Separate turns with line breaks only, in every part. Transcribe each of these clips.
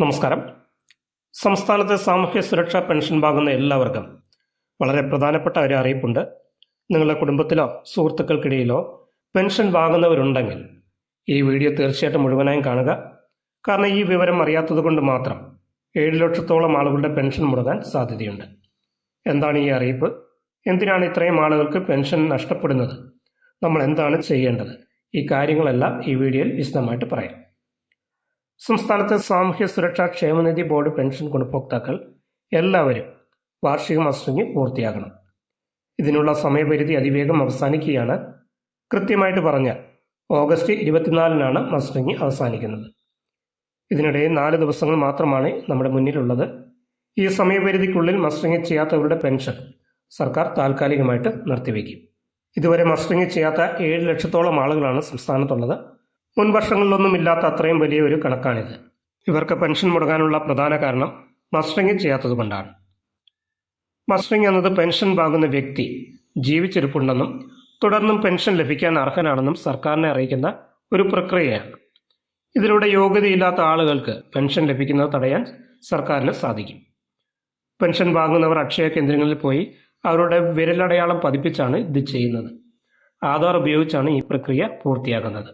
നമസ്കാരം. സംസ്ഥാനത്തെ സാമൂഹ്യ സുരക്ഷാ പെൻഷൻ വാങ്ങുന്ന എല്ലാവർക്കും വളരെ പ്രധാനപ്പെട്ട ഒരു അറിയിപ്പുണ്ട്. നിങ്ങളുടെ കുടുംബത്തിലോ സുഹൃത്തുക്കൾക്കിടയിലോ പെൻഷൻ വാങ്ങുന്നവരുണ്ടെങ്കിൽ ഈ വീഡിയോ തീർച്ചയായിട്ടും മുഴുവനായും കാണുക. കാരണം ഈ വിവരം അറിയാത്തത് കൊണ്ട് മാത്രം ഏഴ് ലക്ഷത്തോളം ആളുകളുടെ പെൻഷൻ മുടങ്ങാൻ സാധ്യതയുണ്ട്. എന്താണ് ഈ അറിയിപ്പ്? എന്തിനാണ് ഇത്രയും ആളുകൾക്ക് പെൻഷൻ നഷ്ടപ്പെടുന്നത്? നമ്മൾ എന്താണ് ചെയ്യേണ്ടത്? ഈ കാര്യങ്ങളെല്ലാം ഈ വീഡിയോയിൽ വിശദമായിട്ട് പറയാം. സംസ്ഥാനത്തെ സാമൂഹ്യ സുരക്ഷാ ക്ഷേമനിധി ബോർഡ് പെൻഷൻ ഗുണഭോക്താക്കൾ എല്ലാവരും വാർഷിക മസ്റ്ററിംഗ് പൂർത്തിയാക്കണം. ഇതിനുള്ള സമയപരിധി അതിവേഗം അവസാനിക്കുകയാണ്. കൃത്യമായിട്ട് പറഞ്ഞാൽ ഓഗസ്റ്റ് ഇരുപത്തിനാലിനാണ് മസ്റ്ററിംഗ് അവസാനിക്കുന്നത്. ഇതിനിടെ നാല് ദിവസങ്ങൾ മാത്രമാണ് നമ്മുടെ മുന്നിലുള്ളത്. ഈ സമയപരിധിക്കുള്ളിൽ മസ്റ്ററിംഗ് ചെയ്യാത്തവരുടെ പെൻഷൻ സർക്കാർ താൽക്കാലികമായിട്ട് നിർത്തിവെക്കും ഇതുവരെ മസ്റ്ററിംഗ് ചെയ്യാത്ത ഏഴ് ലക്ഷത്തോളം ആളുകളാണ് സംസ്ഥാനത്തുള്ളത്. മുൻ വർഷങ്ങളിലൊന്നും ഇല്ലാത്ത അത്രയും വലിയ ഒരു കണക്കാണിത് ഇവർക്ക് പെൻഷൻ മുടങ്ങാനുള്ള പ്രധാന കാരണം മസ്റ്ററിംഗ് ചെയ്യാത്തത് കൊണ്ടാണ് മസ്റ്ററിംഗ് എന്നത് പെൻഷൻ വാങ്ങുന്ന വ്യക്തി ജീവിച്ചിരിപ്പുണ്ടെന്നും തുടർന്നും പെൻഷൻ ലഭിക്കാൻ അർഹനാണെന്നും സർക്കാരിനെ അറിയിക്കുന്ന ഒരു പ്രക്രിയയാണ്. ഇതിലൂടെ യോഗ്യതയില്ലാത്ത ആളുകൾക്ക് പെൻഷൻ ലഭിക്കുന്നത് തടയാൻ സർക്കാരിന് സാധിക്കും. പെൻഷൻ വാങ്ങുന്നവർ അക്ഷയ കേന്ദ്രങ്ങളിൽ പോയി അവരുടെ വിരലടയാളം പതിപ്പിച്ചാണ് ഇത് ചെയ്യുന്നത്. ആധാർ ഉപയോഗിച്ചാണ് ഈ പ്രക്രിയ പൂർത്തിയാക്കുന്നത്.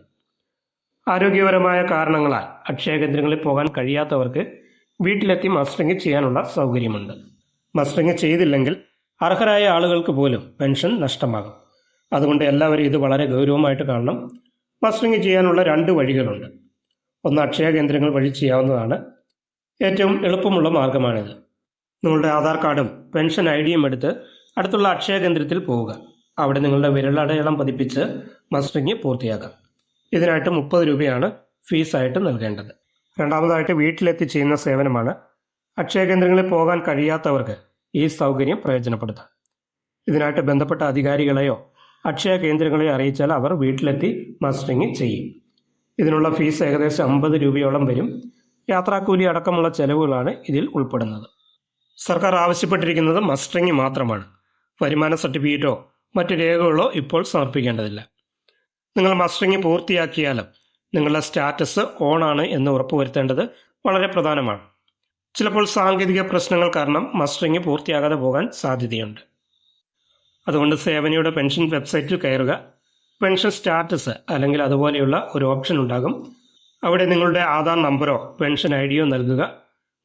ആരോഗ്യപരമായ കാരണങ്ങളാൽ അക്ഷയ കേന്ദ്രങ്ങളിൽ പോകാൻ കഴിയാത്തവർക്ക് വീട്ടിലെത്തി മസ്റ്ററിംഗ് ചെയ്യാനുള്ള സൗകര്യമുണ്ട്. മസ്റ്ററിംഗ് ചെയ്തില്ലെങ്കിൽ അർഹരായ ആളുകൾക്ക് പോലും പെൻഷൻ നഷ്ടമാകും. അതുകൊണ്ട് എല്ലാവരും ഇത് വളരെ ഗൗരവമായിട്ട് കാണണം. മസ്റ്ററിംഗ് ചെയ്യാനുള്ള രണ്ട് വഴികളുണ്ട്. ഒന്ന് അക്ഷയ കേന്ദ്രങ്ങൾ വഴി ചെയ്യാവുന്നതാണ്. ഏറ്റവും എളുപ്പമുള്ള മാർഗമാണിത്. നിങ്ങളുടെ ആധാർ കാർഡും പെൻഷൻ ഐ ഡിയും എടുത്ത് അടുത്തുള്ള അക്ഷയ കേന്ദ്രത്തിൽ പോവുക. അവിടെ നിങ്ങളുടെ വിരലടയാളം പതിപ്പിച്ച് മസ്റ്ററിംഗ് പൂർത്തിയാക്കാം. ഇതിനായിട്ട് മുപ്പത് രൂപയാണ് ഫീസായിട്ട് നൽകേണ്ടത്. രണ്ടാമതായിട്ട് വീട്ടിലെത്തി ചെയ്യുന്ന സേവനമാണ്. അക്ഷയ കേന്ദ്രങ്ങളിൽ പോകാൻ കഴിയാത്തവർക്ക് ഈ സൗകര്യം പ്രയോജനപ്പെടുത്താം. ഇതിനായിട്ട് ബന്ധപ്പെട്ട അധികാരികളെയോ അക്ഷയ കേന്ദ്രങ്ങളെയോ അറിയിച്ചാൽ അവർ വീട്ടിലെത്തി മസ്റ്ററിംഗ് ചെയ്യും. ഇതിനുള്ള ഫീസ് ഏകദേശം അമ്പത് രൂപയോളം വരും. യാത്രാക്കൂലി അടക്കമുള്ള ചെലവുകളാണ് ഇതിൽ ഉൾപ്പെടുന്നത്. സർക്കാർ ആവശ്യപ്പെട്ടിരിക്കുന്നത് മസ്റ്ററിംഗ് മാത്രമാണ്. വരുമാന സർട്ടിഫിക്കറ്റോ മറ്റു രേഖകളോ ഇപ്പോൾ സമർപ്പിക്കേണ്ടതില്ല. നിങ്ങൾ മസ്റ്ററിങ് പൂർത്തിയാക്കിയാൽ നിങ്ങളുടെ സ്റ്റാറ്റസ് ഓൺ ആണ് എന്ന് ഉറപ്പുവരുത്തേണ്ടത് വളരെ പ്രധാനമാണ്. ചിലപ്പോൾ സാങ്കേതിക പ്രശ്നങ്ങൾ കാരണം മസ്റ്ററിങ് പൂർത്തിയാകാതെ പോകാൻ സാധ്യതയുണ്ട്. അതുകൊണ്ട് സേവനയുടെ പെൻഷൻ വെബ്സൈറ്റിൽ കയറുക. പെൻഷൻ സ്റ്റാറ്റസ് അല്ലെങ്കിൽ അതുപോലെയുള്ള ഒരു ഓപ്ഷൻ ഉണ്ടാകും. അവിടെ നിങ്ങളുടെ ആധാർ നമ്പറോ പെൻഷൻ ഐ ഡിയോ നൽകുക.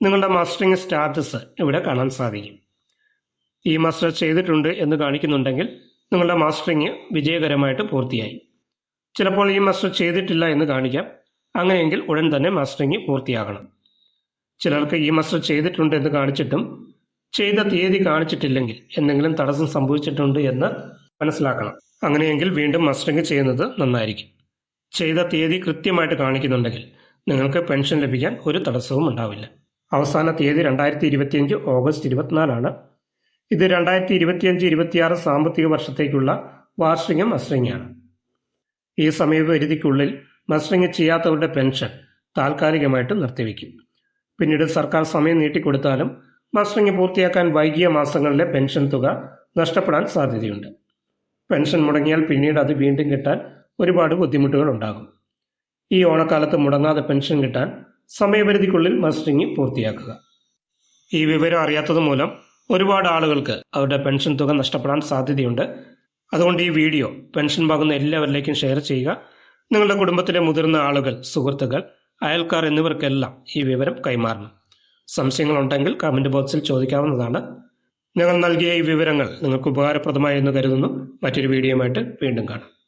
നിങ്ങളുടെ മസ്റ്ററിംഗ് സ്റ്റാറ്റസ് ഇവിടെ കാണാൻ സാധിക്കും. ഈ മസ്റ്റർ ചെയ്തിട്ടുണ്ട് എന്ന് കാണിക്കുന്നുണ്ടെങ്കിൽ നിങ്ങളുടെ മാസ്റ്ററിങ് വിജയകരമായിട്ട് പൂർത്തിയായി. ചിലപ്പോൾ ഈ മാസ്റ്റർ ചെയ്തിട്ടില്ല എന്ന് കാണിക്കാം. അങ്ങനെയെങ്കിൽ ഉടൻ തന്നെ മാസ്റ്ററിങ് പൂർത്തിയാകണം. ചിലർക്ക് ഈ മാസ്റ്റർ ചെയ്തിട്ടുണ്ട് എന്ന് കാണിച്ചിട്ടും ചെയ്ത തീയതി കാണിച്ചിട്ടില്ലെങ്കിൽ എന്തെങ്കിലും തടസ്സം സംഭവിച്ചിട്ടുണ്ട് എന്ന് മനസ്സിലാക്കണം. അങ്ങനെയെങ്കിൽ വീണ്ടും മസ്റ്ററിങ് ചെയ്യുന്നത് നന്നായിരിക്കും. ചെയ്ത തീയതി കൃത്യമായിട്ട് കാണിക്കുന്നുണ്ടെങ്കിൽ നിങ്ങൾക്ക് പെൻഷൻ ലഭിക്കാൻ ഒരു തടസ്സവും ഉണ്ടാവില്ല. അവസാന തീയതി രണ്ടായിരത്തി ഇരുപത്തിയഞ്ച് ഓഗസ്റ്റ് ഇരുപത്തിനാലാണ്. ഇത് രണ്ടായിരത്തി ഇരുപത്തിയഞ്ച് ഇരുപത്തിയാറ് സാമ്പത്തിക വർഷത്തേക്കുള്ള വാർഷിക മസ്റ്ററിംഗാണ് ഈ സമയപരിധിക്കുള്ളിൽ മസ്റ്ററിംഗ് ചെയ്യാത്തവരുടെ പെൻഷൻ താൽക്കാലികമായിട്ട് നിർത്തിവെക്കും പിന്നീട് സർക്കാർ സമയം നീട്ടിക്കൊടുത്താലും മസ്റ്ററിംഗ് പൂർത്തിയാക്കാൻ വൈകിയ മാസങ്ങളിലെ പെൻഷൻ തുക നഷ്ടപ്പെടാൻ സാധ്യതയുണ്ട്. പെൻഷൻ മുടങ്ങിയാൽ പിന്നീട് അത് വീണ്ടും കിട്ടാൻ ഒരുപാട് ബുദ്ധിമുട്ടുകൾ ഉണ്ടാകും. ഈ ഓണക്കാലത്ത് മുടങ്ങാതെ പെൻഷൻ കിട്ടാൻ സമയപരിധിക്കുള്ളിൽ മസ്റ്ററിംഗ് പൂർത്തിയാക്കുക. ഈ വിവരം അറിയാത്തത് മൂലം ഒരുപാട് ആളുകൾക്ക് അവരുടെ പെൻഷൻ തുക നഷ്ടപ്പെടാൻ സാധ്യതയുണ്ട് അതുകൊണ്ട് ഈ വീഡിയോ പെൻഷൻ വാങ്ങുന്ന എല്ലാവരിലേക്കും ഷെയർ ചെയ്യുക. നിങ്ങളുടെ കുടുംബത്തിലെ മുതിർന്ന ആളുകൾ സുഹൃത്തുക്കൾ അയൽക്കാർ എന്നിവർക്കെല്ലാം ഈ വിവരം കൈമാറണം. സംശയങ്ങളുണ്ടെങ്കിൽ കമന്റ് ബോക്സിൽ ചോദിക്കാവുന്നതാണ്. ഞങ്ങൾ നൽകിയ ഈ വിവരങ്ങൾ നിങ്ങൾക്ക് ഉപകാരപ്രദമായി എന്ന് കരുതുന്നു. മറ്റൊരു വീഡിയോയുമായിട്ട് വീണ്ടും കാണാം.